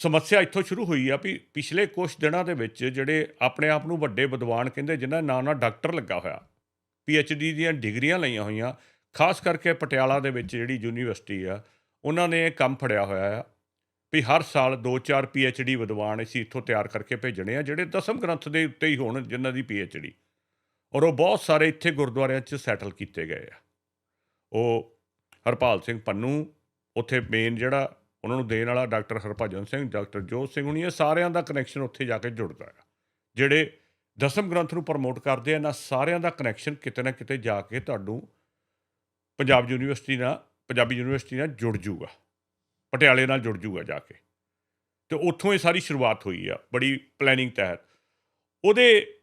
ਸਮੱਸਿਆ ਇੱਥੋਂ ਸ਼ੁਰੂ ਹੋਈ ਆ ਵੀ ਪਿਛਲੇ ਕੁਝ ਦਿਨਾਂ ਦੇ ਵਿੱਚ ਜਿਹੜੇ ਆਪਣੇ ਆਪ ਨੂੰ ਵੱਡੇ ਵਿਦਵਾਨ ਕਹਿੰਦੇ, ਜਿਨ੍ਹਾਂ ਦੇ ਨਾਂ ਨਾਲ ਡਾਕਟਰ ਲੱਗਾ ਹੋਇਆ ਡੀ ਦੀਆਂ ਡਿਗਰੀਆਂ ਲਈਆਂ ਹੋਈਆਂ, ਖਾਸ ਕਰਕੇ ਪਟਿਆਲਾ ਦੇ ਵਿੱਚ ਜਿਹੜੀ ਯੂਨੀਵਰਸਿਟੀ ਆ, ਉਹਨਾਂ ਨੇ ਇਹ ਕੰਮ ਫੜਿਆ ਹੋਇਆ ਆ ਵੀ ਹਰ ਸਾਲ 2-4 ਡੀ ਵਿਦਵਾਨ ਅਸੀਂ ਇੱਥੋਂ ਤਿਆਰ ਕਰਕੇ ਭੇਜਣੇ ਆ, ਜਿਹੜੇ ਦਸਮ ਗ੍ਰੰਥ ਦੇ ਉੱਤੇ ਹੀ ਹੋਣ, ਜਿਨ੍ਹਾਂ ਦੀ ਡੀ ਔਰ ਉਹ ਬਹੁਤ ਸਾਰੇ ਇੱਥੇ ਗੁਰਦੁਆਰਿਆਂ 'ਚ ਸੈਟਲ ਕੀਤੇ ਗਏ ਆ। ਉਹ ਹਰਪਾਲ ਸਿੰਘ ਪੰਨੂ, ਉੱਥੇ ਮੇਨ ਜਿਹੜਾ ਉਹਨਾਂ ਨੂੰ ਦੇਣ ਵਾਲਾ ਡਾਕਟਰ ਹਰਭਜਨ ਸਿੰਘ, ਡਾਕਟਰ ਜੋਤ ਸਿੰਘ ਹੁਣੀ, ਇਹ ਸਾਰਿਆਂ ਦਾ ਕਨੈਕਸ਼ਨ ਉੱਥੇ ਜਾ ਕੇ ਜੁੜਦਾ ਹੈ ਜਿਹੜੇ ਦਸਮ ਗ੍ਰੰਥ ਨੂੰ ਪ੍ਰਮੋਟ ਕਰਦੇ ਆ ਨਾ ਸਾਰਿਆਂ ਦਾ ਕਨੈਕਸ਼ਨ ਕਿਤੇ ਨਾ ਕਿਤੇ ਜਾ ਕੇ ਤੁਹਾਨੂੰ ਪੰਜਾਬ ਯੂਨੀਵਰਸਿਟੀ ਨਾਲ, ਪੰਜਾਬੀ ਯੂਨੀਵਰਸਿਟੀ ਨਾਲ ਜੁੜ ਜੂਗਾ। ਪਟਿਆਲੇ ਨਾਲ ਜੁੜ ਜੂਗਾ ਜਾ ਕੇ। ਤੇ ਉੱਥੋਂ ਇਹ ਸਾਰੀ ਸ਼ੁਰੂਆਤ ਹੋਈ ਆ, ਬੜੀ ਪਲੈਨਿੰਗ ਤਹਿਤ। ਉਹਦੇ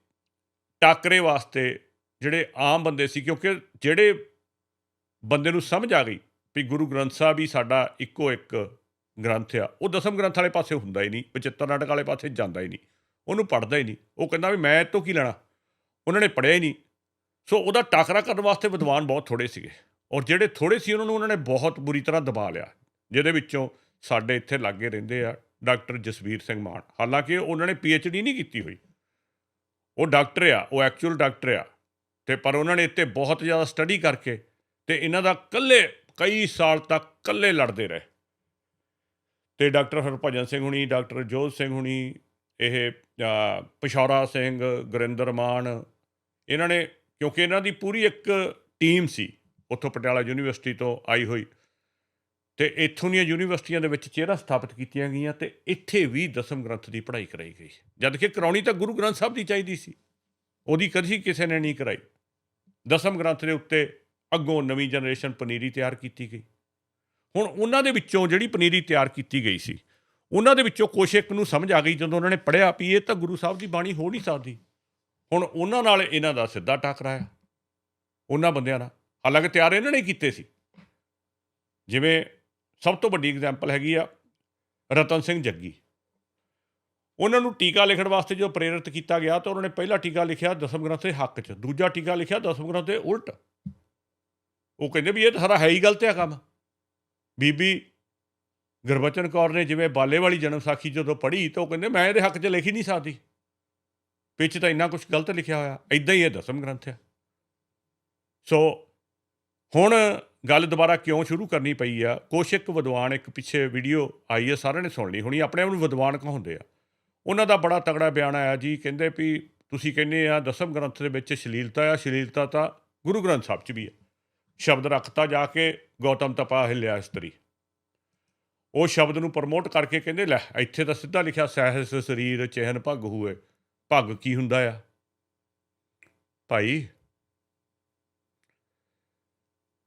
ਟਾਕਰੇ ਵਾਸਤੇ ਜਿਹੜੇ ਆਮ ਬੰਦੇ ਸੀ, ਕਿਉਂਕਿ ਜਿਹੜੇ ਬੰਦੇ ਨੂੰ ਸਮਝ ਆ ਗਈ ਵੀ ਗੁਰੂ ਗ੍ਰੰਥ ਸਾਹਿਬ ਹੀ ਸਾਡਾ ਇੱਕੋ ਇੱਕ ਗ੍ਰੰਥ ਆ, ਉਹ ਦਸਮ ਗ੍ਰੰਥ ਵਾਲੇ ਪਾਸੇ ਹੁੰਦਾ ਹੀ ਨਹੀਂ, ਪਚੱਤਰ ਨਾਟਕ ਵਾਲੇ ਪਾਸੇ ਜਾਂਦਾ ਹੀ ਨਹੀਂ, ਉਹਨੂੰ ਪੜਦਾ ਹੀ ਨਹੀਂ, ਉਹ ਕਹਿੰਦਾ ਵੀ ਮੈਂ ਇਹ ਤੋਂ ਕੀ ਲੈਣਾ? ਉਹਨਾਂ ਨੇ ਪੜਿਆ ਹੀ ਨਹੀਂ। ਸੋ ਉਹਦਾ ਟਾਕਰਾ ਕਰਨ ਵਾਸਤੇ ਵਿਦਵਾਨ ਬਹੁਤ ਥੋੜੇ ਸੀਗੇ ਔਰ ਜਿਹੜੇ ਥੋੜੇ ਸੀ ਉਹਨਾਂ ਨੂੰ ਉਹਨਾਂ ਨੇ ਬਹੁਤ ਬੁਰੀ ਤਰ੍ਹਾਂ ਦਬਾ ਲਿਆ, ਜਿਹਦੇ ਵਿੱਚੋਂ ਸਾਡੇ ਇੱਥੇ ਲਾਗੇ ਰਹਿੰਦੇ ਆ ਡਾਕਟਰ ਜਸਵੀਰ ਸਿੰਘ ਮਾਨ, ਹਾਲਾਂਕਿ ਉਹਨਾਂ ਨੇ ਡੀ ਨਹੀਂ ਕੀਤੀ ਹੋਈ। ਉਹ ਡਾਕਟਰ ਆ, ਉਹ ਐਕਚੁਅਲ ਡਾਕਟਰ ਆ, ਤੇ ਪਰ ਉਹਨਾਂ ਨੇ ਇੱਥੇ ਬਹੁਤ ਜ਼ਿਆਦਾ ਸਟੱਡੀ ਕਰਕੇ ਤੇ ਇਹਨਾਂ ਦਾ ਕੱਲੇ ਕਈ ਸਾਲ ਤੱਕ ਕੱਲੇ ਲੜਦੇ ਰਹੇ। ਤੇ ਡਾਕਟਰ ਹਰਭਜਨ ਸਿੰਘ ਹੁਣੀ, ਡਾਕਟਰ ਜੋਤ ਸਿੰਘ ਹੁਣੀ, ਇਹ ਪਿਸ਼ੌਰਾ ਸਿੰਘ, ਗੁਰਿੰਦਰ ਮਾਨ, ਇਹਨਾਂ ਨੇ, ਕਿਉਂਕਿ ਇਹਨਾਂ ਦੀ ਪੂਰੀ ਇੱਕ ਟੀਮ ਸੀ, ਉੱਥੋਂ ਪਟਿਆਲਾ ਯੂਨੀਵਰਸਿਟੀ ਤੋਂ ਆਈ ਹੋਈ। ਤੇ ਇੱਥੋਂ ਦੀਆਂ ਯੂਨੀਵਰਸਿਟੀਆਂ ਦੇ ਵਿੱਚ ਚਿਹਰਾ ਸਥਾਪਿਤ ਕੀਤੀਆਂ ਗਈਆਂ ਤੇ ਇੱਥੇ ਵੀ ਦਸਮ ਗ੍ਰੰਥ ਦੀ ਪੜ੍ਹਾਈ ਕਰਾਈ ਗਈ। ਜਦ ਕਿ ਕਰਾਉਣੀ ਤਾਂ ਗੁਰੂ ਗ੍ਰੰਥ ਸਾਹਿਬ ਦੀ ਚਾਹੀਦੀ ਸੀ, ਉਹਦੀ ਕਦੀ ਕਿਸੇ ਨੇ ਨਹੀਂ ਕਰਾਈ। ਦਸਮ ਗ੍ਰੰਥ ਦੇ ਉੱਤੇ ਅੱਗੋਂ ਨਵੀਂ ਜਨਰੇਸ਼ਨ ਪਨੀਰੀ ਤਿਆਰ ਕੀਤੀ ਗਈ। ਹੁਣ ਉਹਨਾਂ ਦੇ ਵਿੱਚੋਂ ਜਿਹੜੀ ਪਨੀਰੀ ਤਿਆਰ ਕੀਤੀ ਗਈ ਸੀ, ਉਹਨਾਂ ਦੇ ਵਿੱਚੋਂ ਕੁਛ ਇੱਕ ਨੂੰ ਸਮਝ ਆ ਗਈ ਜਦੋਂ ਉਹਨਾਂ ਨੇ ਪੜ੍ਹਿਆ ਵੀ ਇਹ ਤਾਂ ਗੁਰੂ ਸਾਹਿਬ ਦੀ ਬਾਣੀ ਹੋ ਨਹੀਂ ਸਕਦੀ। ਹੁਣ ਉਹਨਾਂ ਨਾਲ ਇਹਨਾਂ ਦਾ ਸਿੱਧਾ ਟਕਰਾਇਆ ਉਹਨਾਂ ਬੰਦਿਆਂ ਨਾਲ ਹਾਲਾਂਕਿ ਤਿਆਰ ਇਹਨਾਂ ਨੇ ਕੀਤੇ ਸੀ। ਜਿਵੇਂ ਸਭ ਤੋਂ ਵੱਡੀ ਐਗਜ਼ਾਮਪਲ ਹੈਗੀ ਆ ਰਤਨ ਸਿੰਘ ਜੱਗੀ। ਉਹਨਾਂ ਨੂੰ ਟੀਕਾ ਲਿਖਣ ਵਾਸਤੇ ਜੋ ਪ੍ਰੇਰਿਤ ਕੀਤਾ ਗਿਆ ਤਾਂ ਉਹਨਾਂ ਨੇ ਪਹਿਲਾ ਟੀਕਾ ਲਿਖਿਆ ਦਸਮ ਗ੍ਰੰਥ ਦੇ ਹੱਕ 'ਚ, ਦੂਜਾ ਟੀਕਾ ਲਿਖਿਆ ਦਸਮ ਗ੍ਰੰਥ ਦੇ ਉਲਟ। ਉਹ ਕਹਿੰਦੇ ਵੀ ਇਹ ਤਾਂ ਸਾਰਾ ਹੈ ਹੀ ਗਲਤ ਆ ਕੰਮ। ਬੀਬੀ ਗੁਰਬਚਨ ਕੌਰ ਨੇ ਜਿਵੇਂ ਬਾਲੇ ਵਾਲੀ ਜਨਮ ਸਾਖੀ ਜਦੋਂ ਪੜ੍ਹੀ ਤਾਂ ਉਹ ਕਹਿੰਦੇ, ਮੈਂ ਇਹਦੇ ਹੱਕ 'ਚ ਲਿਖ ਹੀ ਨਹੀਂ ਸਕਦੀ। ਵਿੱਚ ਤਾਂ ਇੰਨਾ ਕੁਝ ਗਲਤ ਲਿਖਿਆ ਹੋਇਆ ਇਦਾਂ ਹੀ ਇਹ ਦਸਮ ਗ੍ਰੰਥ ਆ। ਸੋ ਹੁਣ ਗੱਲ ਦੁਬਾਰਾ ਕਿਉਂ ਸ਼ੁਰੂ ਕਰਨੀ ਪਈ ਆ? ਕੁਛ ਇੱਕ ਵਿਦਵਾਨ ਇੱਕ ਪਿੱਛੇ ਵੀਡੀਓ ਆਈ ਹੈ ਸਾਰਿਆਂ ਨੇ ਸੁਣ ਲਈ ਹੋਣੀ, ਆਪਣੇ ਆਪ ਨੂੰ ਵਿਦਵਾਨ ਕਹਾਉਂਦੇ ਆ। ਉਹਨਾਂ ਦਾ ਬੜਾ ਤਗੜਾ ਬਿਆਨ ਆਇਆ ਜੀ, ਕਹਿੰਦੇ ਵੀ ਤੁਸੀਂ ਕਹਿੰਦੇ ਆ ਦਸਮ ਗ੍ਰੰਥ ਦੇ ਵਿੱਚ ਸ਼ਲੀਲਤਾ ਆ, ਸ਼ਲੀਲਤਾ ਤਾਂ ਗੁਰੂ ਗ੍ਰੰਥ ਸਾਹਿਬ 'ਚ ਵੀ ਆ। ਸ਼ਬਦ ਰੱਖਤਾ ਜਾ ਕੇ ਗੌਤਮ ਤਪਾ ਹਿਲਿਆ ਇਸਤਰੀ। ਉਹ ਸ਼ਬਦ ਨੂੰ ਪ੍ਰਮੋਟ ਕਰਕੇ ਕਹਿੰਦੇ, ਲੈ, ਇੱਥੇ ਤਾਂ ਸਿੱਧਾ ਲਿਖਿਆ ਸਹਿਸ ਸਰੀਰ ਚਿਹਨ ਭੱਗ ਹੋਏ, ਭੱਗ ਕੀ ਹੁੰਦਾ ਆ? ਭਾਈ,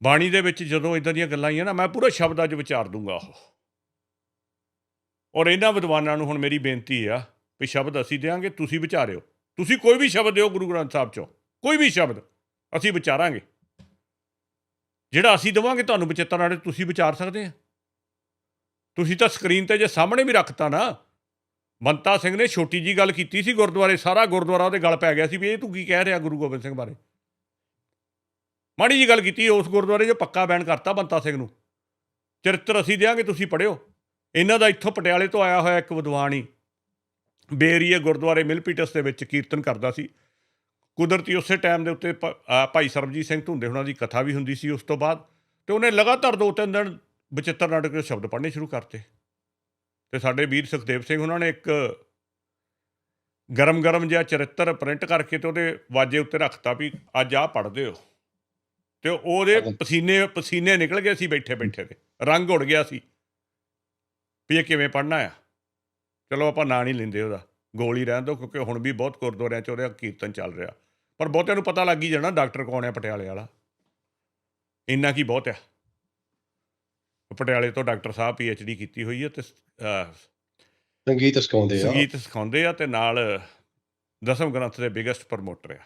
ਬਾਣੀ ਦੇ ਵਿੱਚ ਜਦੋਂ ਇਦਾਂ ਦੀਆਂ ਗੱਲਾਂ ਆਈਆਂ ਨਾ, ਮੈਂ ਪੂਰਾ ਸ਼ਬਦ ਅੱਜ ਵਿਚਾਰ ਦੂੰਗਾ ਉਹ। ਔਰ ਇਹਨਾਂ ਵਿਦਵਾਨਾਂ ਨੂੰ ਹੁਣ ਮੇਰੀ ਬੇਨਤੀ ਆ ਵੀ ਸ਼ਬਦ ਅਸੀਂ ਦੇਾਂਗੇ ਤੁਸੀਂ ਵਿਚਾਰਿਓ। ਤੁਸੀਂ ਕੋਈ ਵੀ ਸ਼ਬਦ ਦਿਓ ਗੁਰੂ ਗ੍ਰੰਥ ਸਾਹਿਬ ਚੋਂ, ਕੋਈ ਵੀ ਸ਼ਬਦ ਅਸੀਂ ਵਿਚਾਰਾਂਗੇ। ਜਿਹੜਾ ਅਸੀਂ ਦੇਵਾਂਗੇ ਤੁਹਾਨੂੰ ਬਚਿੱਤਰ ਨਾਲੇ ਤੁਸੀਂ ਵਿਚਾਰ ਸਕਦੇ ਆ। ਤੁਸੀਂ ਤਾਂ ਸਕਰੀਨ ਤੇ ਜੇ ਸਾਹਮਣੇ ਵੀ ਰੱਖਤਾ ਨਾ, ਬੰਤਾ ਸਿੰਘ ਨੇ ਛੋਟੀ ਜੀ ਗੱਲ ਕੀਤੀ ਸੀ ਗੁਰਦੁਆਰੇ, ਸਾਰਾ ਗੁਰਦੁਆਰਾ ਉਹਦੇ ਗਲ ਪੈ ਗਿਆ ਸੀ ਵੀ ਇਹ ਤੂੰ ਕੀ ਕਹਿ ਰਿਹਾ ਗੁਰੂ ਗੋਬਿੰਦ ਸਿੰਘ ਬਾਰੇ। ਮਾੜੀ ਜੀ ਗੱਲ ਕੀਤੀ, ਉਸ ਗੁਰਦੁਆਰੇ 'ਚ ਪੱਕਾ ਬੈਨ ਕਰਤਾ ਬੰਤਾ ਸਿੰਘ ਨੂੰ। ਚਰਿੱਤਰ ਅਸੀਂ ਦਿਆਂਗੇ, ਤੁਸੀਂ ਪੜਿਓ ਇਹਨਾਂ ਦਾ ਇੱਥੋਂ ਪਟਿਆਲੇ ਤੋਂ ਆਇਆ ਹੋਇਆ ਇੱਕ ਵਿਦਵਾਨ ਹੀ, ਬੇਰੀਏ ਗੁਰਦੁਆਰੇ ਮਿਲਪੀਟਸ ਦੇ ਵਿੱਚ ਕੀਰਤਨ ਕਰਦਾ ਸੀ। ਕੁਦਰਤੀ ਉਸੇ ਟਾਈਮ ਦੇ ਉੱਤੇ ਭਾਈ ਸਰਬਜੀਤ ਸਿੰਘ ਧੁੰਦੇ ਹੁਣਾਂ ਦੀ ਕਥਾ ਵੀ ਹੁੰਦੀ ਸੀ ਉਸ ਤੋਂ ਬਾਅਦ ਤੇ ਉਹਨੇ ਲਗਾਤਾਰ ਦੋ ਤਿੰਨ ਦਿਨ ਬਚਿੱਤਰ ਨਾਟਕ ਦੇ ਸ਼ਬਦ ਪੜ੍ਹਨੇ ਸ਼ੁਰੂ ਕਰਤੇ। ਤੇ ਸਾਡੇ ਵੀਰ ਸੁਖਦੇਵ ਸਿੰਘ ਉਹਨਾਂ ਨੇ ਇੱਕ ਗਰਮ ਗਰਮ ਜਿਹਾ ਚਰਿੱਤਰ ਪ੍ਰਿੰਟ ਕਰਕੇ ਤੇ ਉਹਦੇ ਵਾਜੇ ਉੱਤੇ ਰੱਖਤਾ ਵੀ ਅੱਜ ਆਹ ਪੜ੍ਹਦੇ ਹੋ। ਤੇ ਉਹਦੇ ਪਸੀਨੇ ਪਸੀਨੇ ਨਿਕਲ ਗਏ ਸੀ ਬੈਠੇ ਬੈਠੇ ਤੇ ਰੰਗ ਉੜ ਗਿਆ ਸੀ ਵੀ ਇਹ ਕਿਵੇਂ ਪੜ੍ਹਨਾ ਆ। ਚਲੋ ਆਪਾਂ ਨਾਂ ਨਹੀਂ ਲੈਂਦੇ ਉਹਦਾ। ਗੋਲੀ ਰਹਿਣ ਦਿਓ ਕਿਉਂਕਿ ਹੁਣ ਵੀ ਬਹੁਤ ਗੁਰਦੁਆਰਿਆਂ 'ਚ ਉਹਦਾ ਕੀਰਤਨ ਚੱਲ ਰਿਹਾ। ਪਰ ਬਹੁਤਿਆਂ ਨੂੰ ਪਤਾ ਲੱਗ ਹੀ ਜਾਣਾ ਡਾਕਟਰ ਕੌਣ ਹੈ ਪਟਿਆਲੇ ਵਾਲਾ। ਇੰਨਾ ਕੀ ਬਹੁਤ ਆ ਪਟਿਆਲੇ ਤੋਂ ਡਾਕਟਰ ਸਾਹਿਬ ਡੀ ਕੀਤੀ ਹੋਈ ਹੈ ਤੇ ਸੰਗੀਤ ਸਿਖਾਉਂਦੇ ਆ। ਸੰਗੀਤ ਸਿਖਾਉਂਦੇ ਆ ਤੇ ਨਾਲ ਦਸਮ ਗ੍ਰੰਥ ਦੇ ਬਿਗੇਸਟ ਪ੍ਰਮੋਟਰ ਆ।